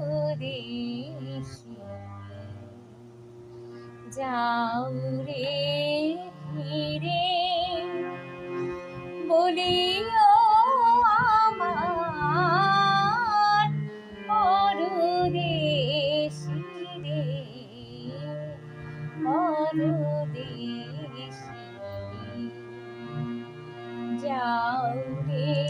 পরদেশে যাও রে ফিরে বলিও আমার পরদেশি রে পরদেশি যাও রে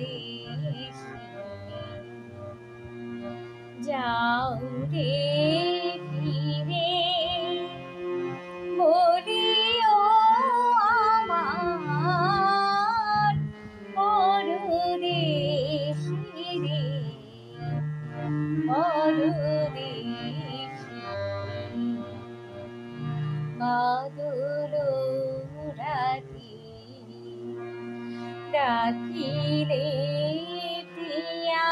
পরদেশে যাও রে ফিরে বলিও আমার পরদেশি রে পরদেশি ডাকিলে প্রিয়া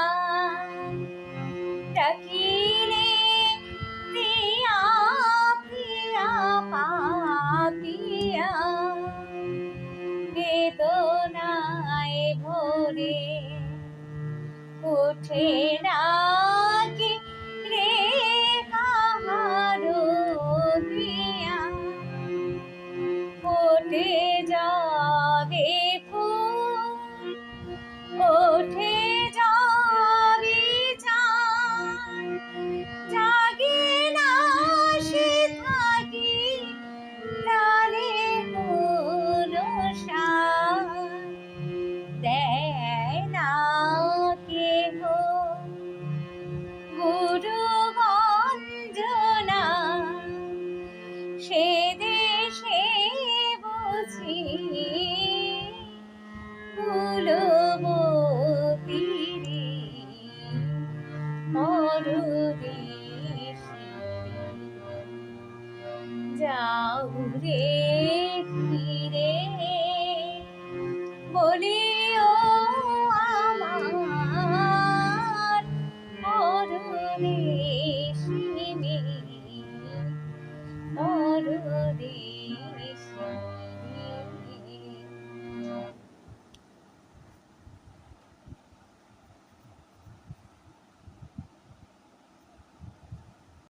বেদনায় ভরে উঠে নাকি কুলবতীরে মরুদেশে যাও রে ফিরে বলিও